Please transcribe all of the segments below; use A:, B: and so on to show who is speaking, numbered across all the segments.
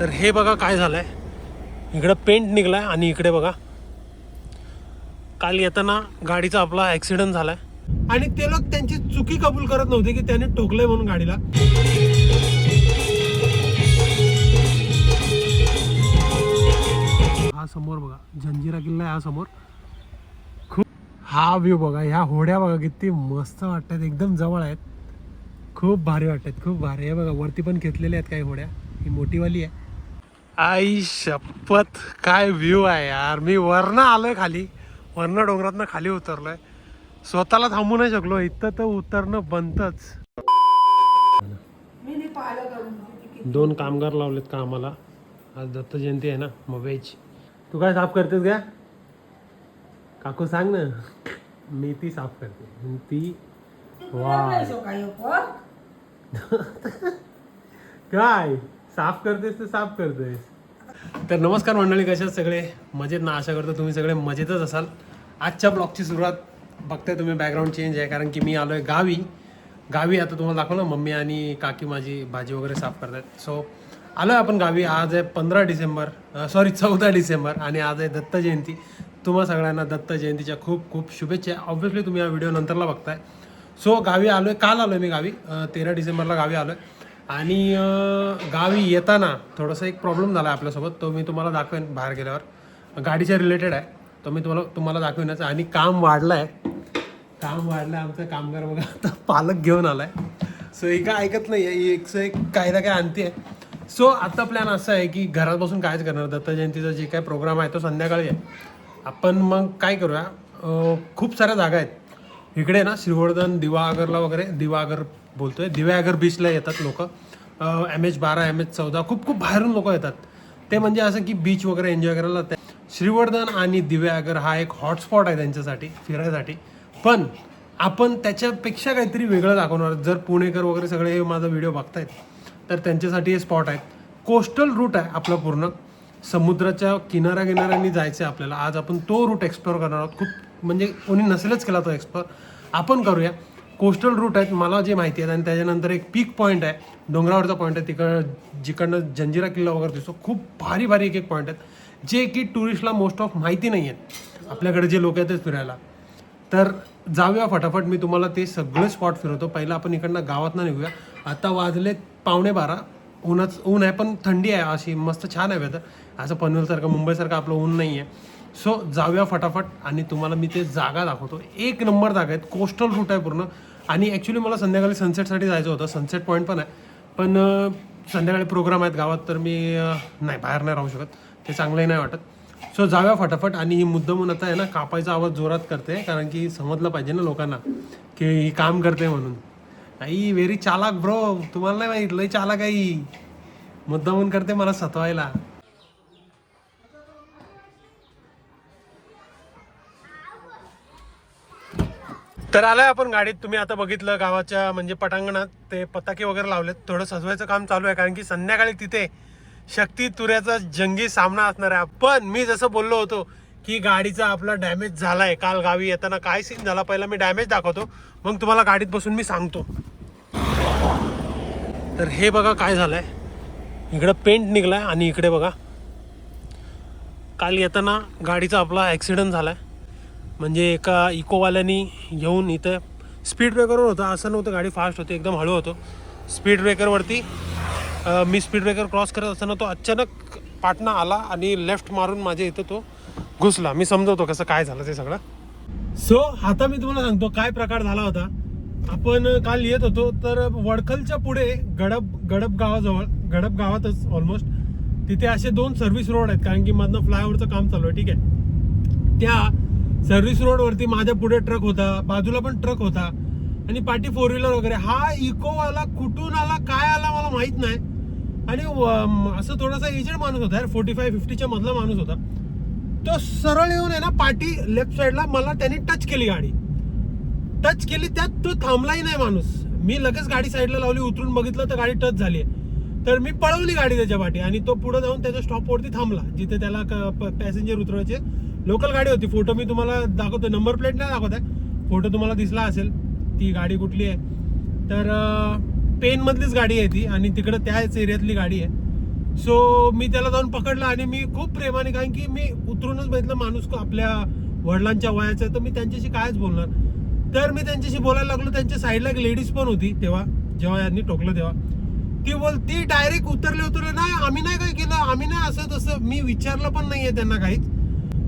A: तर हे बघा काय झालं आहे इकडं पेंट निघलाय आणि इकडे बघा. काल येताना गाडीचा आपला ॲक्सिडेंट झाला आहे आणि ते लोक त्यांची चुकी कबूल करत नव्हते की त्याने ठोकलंय म्हणून गाडीला. हा समोर बघा जंजिरा किल्ला आहे हा समोर. खूप हा व्ह्यू बघा ह्या होड्या बघा किती मस्त वाटतात एकदम जवळ आहेत. खूप भारी वाटतात खूप भारी. आहे बघा वरती पण घेतलेल्या आहेत काही होड्या. ही मोठीवाली आहे. आई शपथ काय व्ह्यू आहे यार. मी वरनं आलोय खाली. वरनं डोंगरातनं खाली उतरलोय. स्वतःला थांबू नाही शकलो. इथं तर उतरणं बनतच दोन कामगार लावलेत कामाला. आज दत्त जयंती आहे ना मग वेज तू काय साफ करतेस का? काकू सांग ना. मी ती साफ करते. ती वा
B: सकाळी पण
A: काय? साफ करतेस तर साफ करतेस. तर नमस्कार मंडळी कशा सगळे? मजेत ना? आशा करतो तुम्ही सगळे मजेतच असाल. आजच्या ब्लॉगची सुरुवात बघताय तुम्ही बॅकग्राऊंड चेंज आहे. कारण की मी आलोय गावी. गावी आता तुम्हाला दाखवलं मम्मी आणि काकी माझी भाजी वगैरे साफ करतात सो आलोय आपण गावी. आज आहे पंधरा डिसेंबर सॉरी चौदा डिसेंबर आणि आज आहे दत्त जयंती. तुम्हा सगळ्यांना दत्त जयंतीच्या खूप खूप शुभेच्छा. ऑब्व्हियसली तुम्ही हा व्हिडिओ नंतरला बघताय. सो गावी आलोय. काल आलोय मी गावी. तेरा डिसेंबरला गावी आलोय. आणि गावी येताना थोडासा एक प्रॉब्लेम झाला आपल्यासोबत. तो मी तुम्हाला दाखवेन बाहेर गेल्यावर. गाडीच्या रिलेटेड आहे. तो मी तुम्हाला तुम्हाला दाखवेनच. आणि काम वाढलं आहे काम वाढलं आहे आमचं कामगार बघा आता पालक घेऊन आला आहे सो ही काय ऐकत नाही आहे एकचं एक काय ना काय आणते आहे सो आता प्लॅन असा आहे की घरात बसून कायच करणार. दत्त जयंतीचा जे काय प्रोग्राम आहे तो संध्याकाळी आहे. आपण मग काय करूया? खूप साऱ्या जागा आहेत. इकडे ना श्रीवर्धन दिवागरला वगैरे दिवागर बोलतोय. दिव्यागर बीचला येतात लोक. एम एच बारा एम एच चौदा. खूप खूप बाहेरून लोक येतात. ते म्हणजे असं की बीच वगैरे एन्जॉय करायला श्रीवर्धन आणि दिव्यागर हा एक हॉटस्पॉट आहे त्यांच्यासाठी फिरायसाठी. पण आपण त्याच्यापेक्षा काहीतरी वेगळं दाखवणार जर पुणेकर वगैरे सगळे हे माझा व्हिडिओ बघतायत तर त्यांच्यासाठी हे स्पॉट आहेत. कोस्टल रूट आहे आपला पूर्ण. समुद्राच्या किनाऱ्या किनाऱ्यांनी जायचं आहे आपल्याला. आज आपण तो रूट एक्सप्लोअर करणार आहोत. खूप म्हणजे कोणी नसेलच केला तो एक्सप्लोअर आपण करूया. कोस्टल रूट आहेत मला जे माहिती आहेत आणि त्याच्यानंतर एक पीक पॉईंट आहे. डोंगरावरचा पॉईंट आहे तिकडं जिकडनं जंजिरा किल्ला वगैरे दिसतो. खूप भारी भारी एक एक पॉईंट आहेत. जे की टुरिस्टला मोस्ट ऑफ माहिती नाही आहेत. आपल्याकडे जे लोक येतात फिरायला. तर जाऊया फटाफट. मी तुम्हाला ते सगळे स्पॉट फिरवतो. पहिलं आपण इकडनं गावातनं निघूया. आता वाजले पावणे बारा. ऊनच ऊन आहे पण थंडी आहे अशी. मस्त छान आहे वेदर असं पनवेलसारखं मुंबईसारखं आपलं ऊन नाही आहे सो जाऊया फटाफट आणि तुम्हाला मी ते जागा दाखवतो. एक नंबर जागा आहेत. कोस्टल रूट आहे पूर्ण. आणि ॲक्च्युली मला संध्याकाळी सनसेटसाठी जायचं होतं. सनसेट पॉईंट पण आहे. पण संध्याकाळी प्रोग्राम आहेत गावात तर मी नाही बाहेर नाही राहू शकत. ते चांगलंही नाही वाटत. सो जाऊया फटाफट आणि ही मुद्दामून आता आहे ना कापायचा आवाज जोरात करते कारण की समजलं पाहिजे ना लोकांना की ही काम करते म्हणून. आई व्हेरी चालाक ब्रो तुम्हाला नाही माहीत? लय चालाक आई मुद्दामून करते मला सतवायला. तर आलाय आपण गाडीत. तुम्ही आता बघितलं गावाच्या म्हणजे पटांगणात ते पताके वगैरे लावलेत. थोडं सजवायचं काम चालू आहे कारण की संध्याकाळी तिथे शक्ती तुऱ्याचा जंगी सामना असणार आहे. पण मी जसं बोललो होतो की गाडीचा आपला डॅमेज झाला आहे काल गावी येताना काय सीन झाला पहिला मी डॅमेज दाखवतो. मग तुम्हाला गाडीत बसून मी सांगतो. तर हे बघा काय झालं आहे इकडं पेंट निघलाय आणि इकडे बघा. काल येताना गाडीचा आपला ॲक्सिडेंट आहे म्हणजे एका इकोवाल्यानी येऊन इथं स्पीड ब्रेकरवर होता. असं नव्हतं. गाडी फास्ट होती. एकदम हळू होतो. स्पीड ब्रेकरवरती मी स्पीड ब्रेकर क्रॉस करत असताना तो अचानक पाटणा आला आणि लेफ्ट मारून माझ्या इथं तो घुसला. मी समजवतो कसं काय झालं ते सगळं. सो आता मी तुम्हाला सांगतो काय प्रकार झाला होता. आपण काल येत होतो तर वडखलच्या पुढे गडप गडप गावाजवळ गडप गावातच ऑलमोस्ट तिथे असे दोन सर्व्हिस रोड आहेत. कारण की मधनं फ्लायओव्हरचं काम चालू आहे. ठीक आहे. त्या सर्व्हिस रोडवरती माझ्या पुढे ट्रक होता बाजूला पण ट्रक होता. आणि पाठी फोर व्हीलर वगैरे. हा इकोवाला कुठून आला काय आला मला माहीत नाही. आणि व- असं थोडासा एजंट माणूस होता यार फोर्टी फाय फिफ्टीच्या मधला माणूस होता. तो सरळ येऊन आहे ना पाठी लेफ्ट साईडला मला त्याने टच केली गाडी. टच केली त्यात तो थांबलाही नाही माणूस. मी लगेच गाडी साईडला लावली उतरून बघितलं तर गाडी टच झाली. तर मी पळवली गाडी त्याच्या पाठी. आणि तो पुढे जाऊन त्याच्या स्टॉपवरती थांबला. जिथे त्याला पॅसेंजर उतरवायचे. लोकल गाडी होती. फोटो मी तुम्हाला दाखवतो नंबर प्लेट नाही दाखवत आहे. फोटो तुम्हाला दिसला असेल. ती गाडी कुठली आहे? तर पेनमधलीच गाडी आहे ती आणि तिकडं त्याच एरियातली गाडी आहे. सो मी त्याला जाऊन पकडलं आणि मी खूप प्रेमाने कारण की मी उतरूनच बघितलं माणूस आपल्या वडिलांच्या वयाचा आहे. तर मी त्यांच्याशी कायच बोलणार? तर मी त्यांच्याशी बोलायला लागलो. त्यांच्या साईडला एक लेडीज पण होती तेव्हा जेव्हा यांनी टोकलं तेव्हा. ती बोल ती डायरेक्ट उतरले उतरले. नाही आम्ही नाही काय केलं. आम्ही नाही असं तसं मी विचारलं पण नाहीये त्यांना काहीच.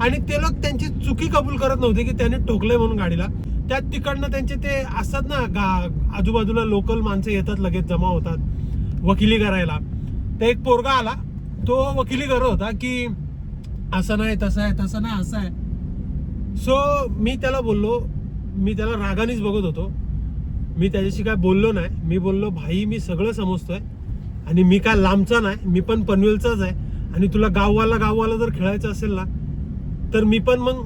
A: आणि ते लोक त्यांची चुकी कबूल करत नव्हते की त्यांनी ठोकलंय म्हणून गाडीला. त्यात तिकडनं त्यांचे ते असतात ना गा आजूबाजूला लोकल माणसं येतात लगेच जमा होतात वकिली करायला. तर एक पोरगा आला तो वकिली करत होता की असं नाही तसं आहे तसं नाही असं आहे. सो मी त्याला बोललो मी त्याला रागानेच बघत होतो. मी त्याच्याशी काय बोललो नाही. मी बोललो भाई मी सगळं समजतोय आणि मी काय लांबचा नाही मी पण पनवेलचाच आहे आणि तुला गाववाला गाववाला जर खेळायचं असेल ना तर मी पण मग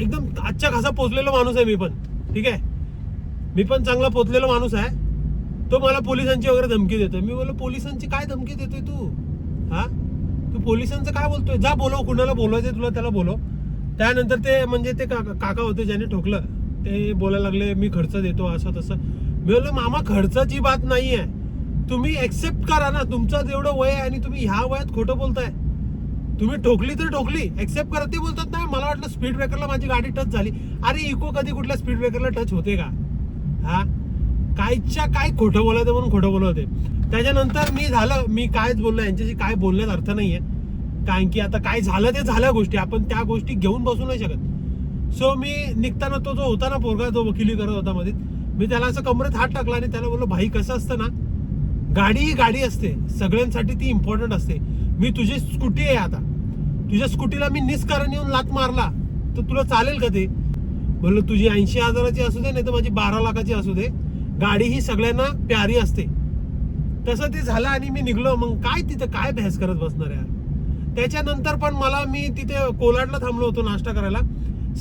A: एकदम आजच्या खासा पोचलेलो माणूस आहे मी पण. ठीक आहे? मी पण चांगला पोचलेलो माणूस आहे. तो मला पोलिसांची वगैरे धमकी देतोय. मी बोललो पोलिसांची काय धमकी देतोय तू? हा? तू पोलिसांचं काय बोलतोय? जा बोलव कुणाला बोलवायचं तुला त्याला बोलव. त्यानंतर ते म्हणजे ते काका काका होते ज्याने ठोकलं. ते बोलायला लागले मी खर्च देतो असं तसं. मी बोललो मामा खर्चाची बात नाही आहे तुम्ही ॲक्सेप्ट करा ना. तुमचं जेवढं वय आहे आणि तुम्ही ह्या वयात खोटं बोलताय तुम्ही ठोकली तर ठोकली. एक्सेप्ट करा ते बोलतात नाही मला वाटलं स्पीड ब्रेकरला माझी गाडी टच झाली. अरे इको कधी कुठल्या स्पीड ब्रेकरला टच होते का? हा? कायच्या काय खोटं बोलायचं म्हणून खोटं बोलत होते. त्याच्यानंतर मी झालं मी कायच बोललो यांच्याशी काय बोलण्यात अर्थ नाहीये. कारण की आता काय झालं ते झाल्या गोष्टी. आपण त्या गोष्टी घेऊन बसू नाही शकत. सो मी निघताना तो जो होता ना पोरगा जो वकिली करत होता मध्ये मी त्याला असं कमरेत हात टाकला आणि त्याला बोललो भाई कसं असतं ना? गाडी ही गाडी असते. सगळ्यांसाठी ती इम्पॉर्टंट असते. मी तुझी स्कूटी आहे आता. तुझ्या स्कूटीला मी निस्कारण येऊन लात मारला तर तुला चालेल का ते? म्हणलं तुझी ऐंशी हजाराची असू दे नाही तर माझी बारा लाखाची असू दे. गाडी ही सगळ्यांना प्यारी असते. तसं ते झालं आणि मी निघलो. मग काय तिथं काय बहस करत बसणार यार? त्याच्यानंतर पण मला मी तिथे कोलाडला थांबलो होतो नाश्ता करायला.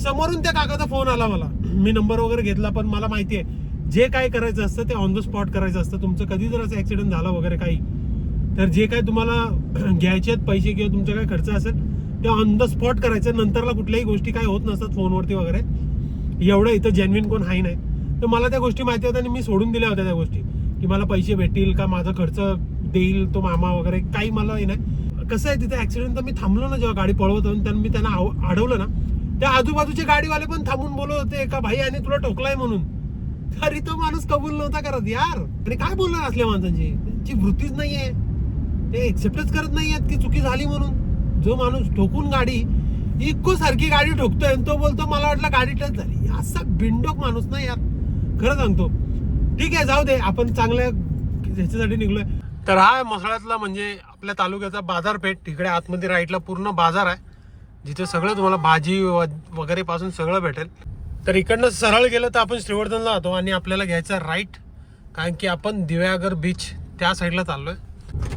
A: समोरून त्या काकाचा फोन आला मला. मी नंबर वगैरे घेतला पण मला माहिती आहे जे काय करायचं असतं ते ऑन द स्पॉट करायचं असतं. तुमचं कधी जर असं ऍक्सिडेंट झाला वगैरे काही तर जे काय तुम्हाला घ्यायचे आहेत पैसे किंवा तुमचा काय खर्च असेल ते ऑन द स्पॉट करायचं नंतरला कुठल्याही गोष्टी काय होत नसतात फोनवरती वगैरे. एवढं इथं जेन्युन कोण हाही नाही. तर मला त्या गोष्टी माहिती होत्या आणि मी सोडून दिल्या होत्या त्या गोष्टी. की मला पैसे भेटतील का माझा खर्च देईल तो मामा वगैरे काही मला हे नाही. कसं आहे तिथे ऍक्सिडेंट तर मी थांबलो ना जेव्हा गाडी पळवत होतो त्यांना मी त्यांना आव- अडवलं ना. त्या आजूबाजूचे गाडीवाले पण थांबून बोलत होते का भाई आणि तुला टोकलाय म्हणून. अरे तो माणूस कबूल नव्हता करत यार आणि काय बोलणार असल्या माणसांची? त्यांची वृत्तीच नाहीये. ते एक्सेप्टच करत नाहीयेत की चुकी झाली म्हणून. जो माणूस ठोकून गाडी इको सारखी गाडी ठोकतोय आणि तो बोलतो मला वाटलं गाडी टच झाली. असा बिंडोक माणूस नाही यात खरं सांगतो. ठीक आहे जाऊ दे. आपण चांगल्या ह्याच्यासाठी निघलोय. तर हा मसाळ्यातला म्हणजे आपल्या तालुक्याचा बाजारपेठ. तिकडे आतमध्ये राईटला पूर्ण बाजार आहे. जिथे सगळं तुम्हाला भाजी वगैरे पासून सगळं भेटेल. तर इकडनं सरळ गेलं तर आपण श्रीवर्धनला जातो आणि आपल्याला घ्यायचं राईट. कारण की आपण दिव्यागर बीच त्या साईडला चाललोय.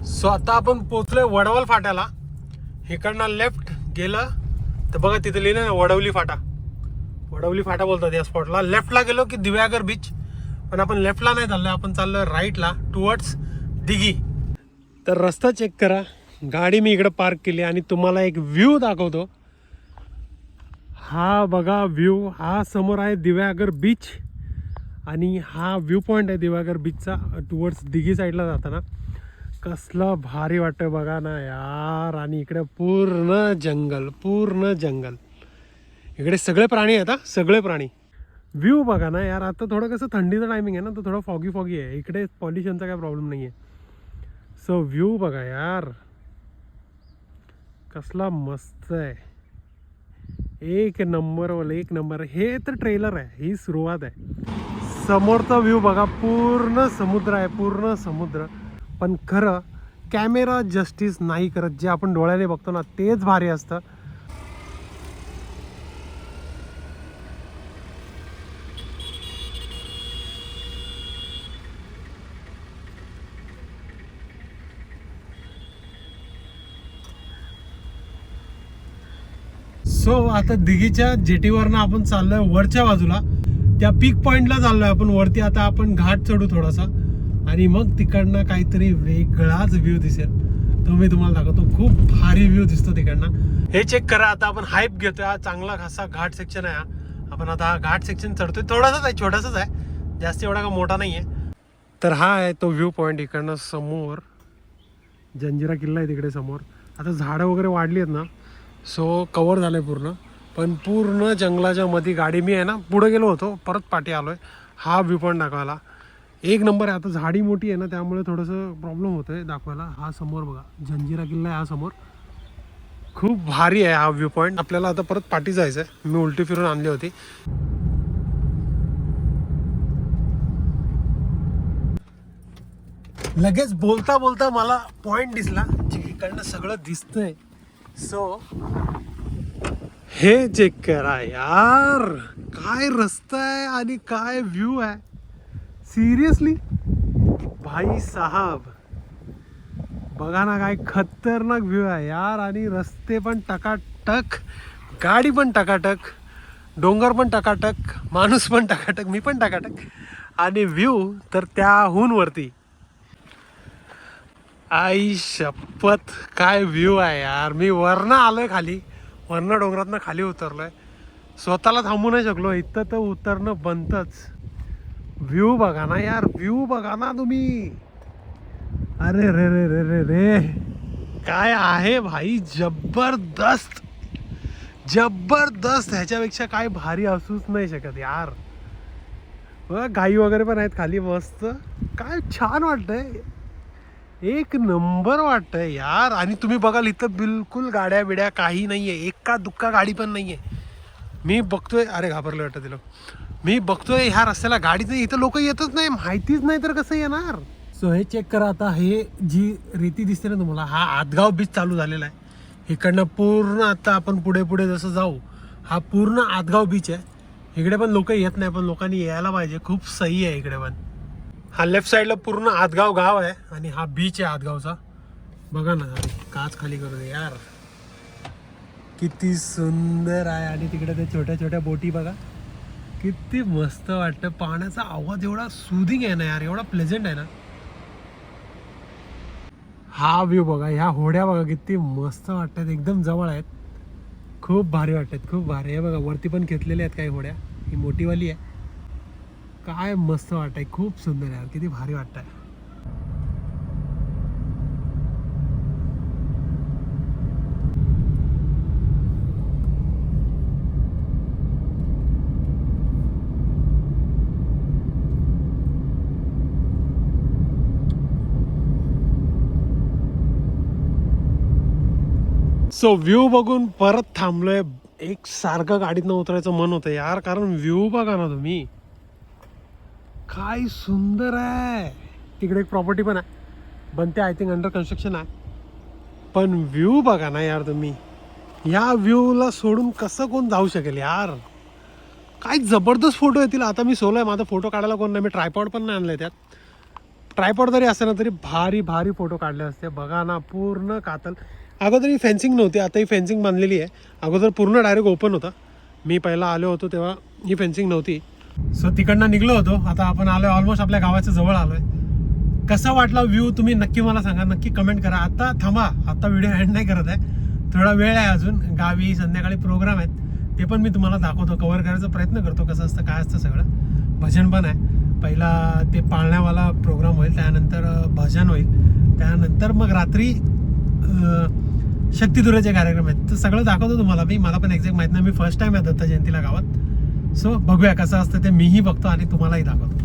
A: सो आता आपण पोचलोय वडवल फाट्याला. इकडनं लेफ्ट गेलं तर बघा तिथे लिहिलं ना वडवली फाटा. वडवली फाटा बोलतात या स्पॉटला लेफ्टला गेलो की दिव्यागर बीच पण आपण लेफ्टला नाही चाललो आपण चाललो राईटला टुवर्ड्स दिघी. तर रस्ता चेक करा. गाडी मी इकडं पार्क केली आणि तुम्हाला एक व्ह्यू दाखवतो. हा बघा व्ह्यू हा समोर आहे दिव्यागर बीच आणि हा व्ह्यू पॉईंट आहे दिव्यागर बीचचा टुवर्ड्स दिघी साईडला जाताना. कसलं भारी वाटतं बघा ना यार. आणि इकडे पूर्ण जंगल पूर्ण जंगल. इकडे सगळे प्राणी आहेत हा. सगळे प्राणी. व्ह्यू बघा ना यार आता थोडं कसं थंडीचं टायमिंग आहे ना तर थोडं फॉगी फॉगी आहे. इकडे पॉल्युशनचा काय प्रॉब्लेम नाही आहे सो व्ह्यू बघा यार. कसला मस्त आहे. एक नंबरवाला एक नंबर हे तर ट्रेलर आहे. ही सुरुवात आहे. समोरचा व्ह्यू बघा. पूर्ण समुद्र आहे पूर्ण समुद्र. पण खरं कॅमेरा जस्टिस नाही करत जे आपण डोळ्याने बघतो ना तेच भारी असतं. सो आता दिघीच्या जेटीवरनं आपण चाललोय वरच्या बाजूला. त्या पीक पॉइंटला चाललोय आपण वरती आता आपण घाट चढू थोडासा. आणि मग तिकडनं काहीतरी वेगळाच व्ह्यू दिसेल. तो मी तुम्हाला दाखवतो. खूप भारी व्ह्यू दिसतो तिकडनं. हे चेक करा. आता आपण हाईप घेतोय. हा चांगला खासा घाट सेक्शन आहे हा. आपण आता हा घाट सेक्शन चढतोय. थोडासाच आहे छोटासाच आहे. जास्त एवढा का मोठा नाही आहे तर हा आहे तो व्ह्यू पॉईंट इकडनं समोर. जंजिरा किल्ला आहे तिकडे समोर. आता झाडं वगैरे वाढली आहेत ना सो कवर झालं आहे पूर्ण. पण पूर्ण जंगलाच्या मध्ये गाडी मी आहे ना पुढे गेलो होतो. परत पाठी आलो आहे हा व्ह्यू पॉईंट दाखवायला. एक नंबर आहे. आता झाडी मोठी आहे ना त्यामुळे थोडंसं प्रॉब्लेम होतं आहे दाखवायला. हा समोर बघा. जंजिरा किल्ला आहे हा समोर. खूप भारी आहे हा व्ह्यू पॉईंट आपल्याला आता परत पाठी जायचं आहे मी उलटी फिरून आणली होती. लगेच बोलता बोलता मला पॉइंट दिसला. जिकडनं सगळं दिसतंय. सो हे चेक करा यार. काय रस्ता आहे आणि काय व्ह्यू आहे. सिरियसली भाई साहब बघा ना काय खतरनाक व्ह्यू आहे यार. आणि रस्ते पण टकाटक गाडी पण टकाटक डोंगर पण टकाटक माणूस पण टकाटक मी पण टकाटक. आणि व्ह्यू तर त्याहून वरती. आई शपथ काय व्ह्यू आहे यार. मी वरनं आलोय खाली. वरनं डोंगरातनं खाली उतरलोय. स्वतःला थांबू नाही शकलो. इथं तर उतरणं बनतंच व्ह्यू बघा ना यार व्ह्यू बघा ना तुम्ही. अरे रे रे रे रे रे. काय आहे भाई जबरदस्त. जबरदस्त. ह्याच्यापेक्षा काय भारी असूच नाही शकत यार. बघा, गाई वगैरे पण आहेत खाली मस्त. काय छान वाटतंय. एक नंबर वाटतंय यार. आणि तुम्ही बघाल इथं बिलकुल गाड्या बिड्या काही नाही आहे एका दुक्का गाडी पण नाही आहे मी बघतोय. अरे घाबरलं वाटतं तिला. मी बघतोय ह्या रस्त्याला गाडीच नाही इथं लोक येतच नाही माहितीच नाही तर कसं येणार? सो हे चेक करा आता हे जी रेती दिसते ना तुम्हाला हा आदगाव बीच चालू झालेला आहे. इकडनं पूर्ण आता आपण पुढे पुढे जसं जाऊ हा पूर्ण आदगाव बीच आहे. इकडे पण लोक येत नाही पण लोकांनी यायला पाहिजे खूप सही आहे इकडे पण. हा लेफ्ट साईडला पूर्ण आदगाव गाव आहे आणि हा बीच आहे आदगावचा. बघा ना काच खाली करू दे यार. किती सुंदर आहे आणि तिकडे ते छोट्या छोट्या बोटी बघा. किती मस्त वाटतं. पाण्याचा आवाज एवढा सुदिंग आहे ना यार एवढा प्लेझंट आहे ना. हा व्ह्यू बघा ह्या होड्या बघा किती मस्त वाटतात. एकदम जवळ आहेत. खूप भारी वाटतात खूप भारी. आहे बघा वरती पण घेतलेल्या आहेत काही होड्या. ही मोठीवाली आहे. काय मस्त वाटतंय खूप सुंदर आहे यार किती भारी वाटतंय. सो व्ह्यू बघून परत थांबलोय. एक सारखं गाडीतनं उतरायचं मन होतं यार कारण व्ह्यू बघा ना तुम्ही. काय सुंदर आहे. तिकडे एक प्रॉपर्टी पण आहे. बनते आय थिंक अंडर कन्स्ट्रक्शन आहे. पण व्ह्यू बघा ना यार तुम्ही. या व्ह्यूला सोडून कसं कोण जाऊ शकेल यार? काय जबरदस्त फोटो येतील. आता मी सोलो आहे माझा फोटो काढायला कोण नाही. मी ट्रायपॉड पण नाही आणलं त्यात. ट्रायपॉड जरी असेल ना तरी भारी भारी फोटो काढले असते. बघा ना पूर्ण कातल. अगोदर ही फेन्सिंग नव्हती आता ही फेन्सिंग बांधलेली आहे. अगोदर पूर्ण डायरेक्ट ओपन होता. मी पहिला आलो होतो तेव्हा ही फेन्सिंग नव्हती. सो तिकडनं निघलो होतो. आता आपण आलो ऑलमोस्ट आपल्या गावाच्या जवळ आलोय. कसा वाटला व्ह्यू तुम्ही नक्की मला सांगा. नक्की कमेंट करा. आता थांबा. आता व्हिडिओ एंड नाही करत आहे. थोडा वेळ आहे अजून. गावी संध्याकाळी प्रोग्राम आहेत. ते पण मी तुम्हाला दाखवतो. कवर करायचा प्रयत्न करतो. कसं असतं काय असतं सगळं. भजन पण आहे. पहिला ते पाळण्यावाला प्रोग्राम होईल. त्यानंतर भजन होईल. त्यानंतर मग रात्री अं, शक्तिदुराचे कार्यक्रम आहेत. तर सगळं दाखवतो तुम्हाला मी. मला पण एक्झॅक्ट माहीत नाही. मी फर्स्ट टाइम आहे दत्त जयंतीला गावात. सो बघूया कसं असतं ते. मीही बघतो आणि तुम्हालाही दाखवतो.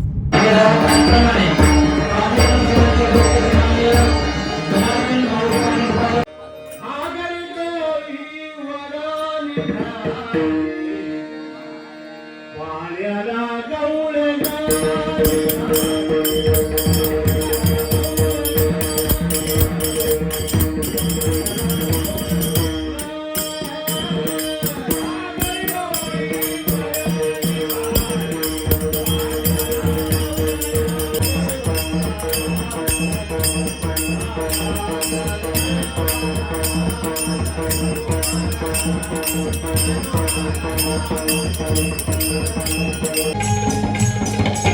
C: Thank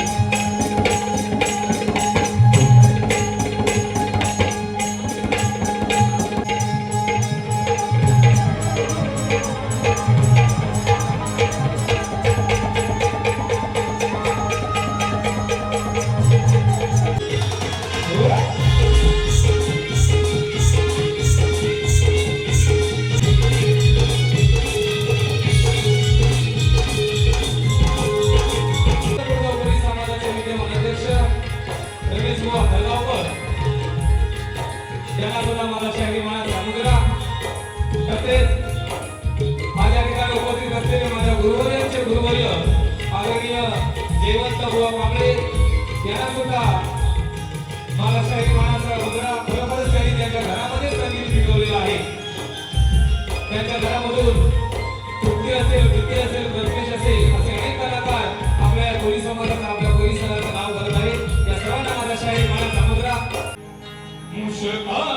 C: you. माध्यमातून तुमटी असेल भीती असेल गणपेश असेल असे अनेक कलाकार आपल्या कोळी समाजाचा आपल्या कोळी समाजाचं नाव करत आहे या सर्वांना माझा शाही मला समग्रा मुशका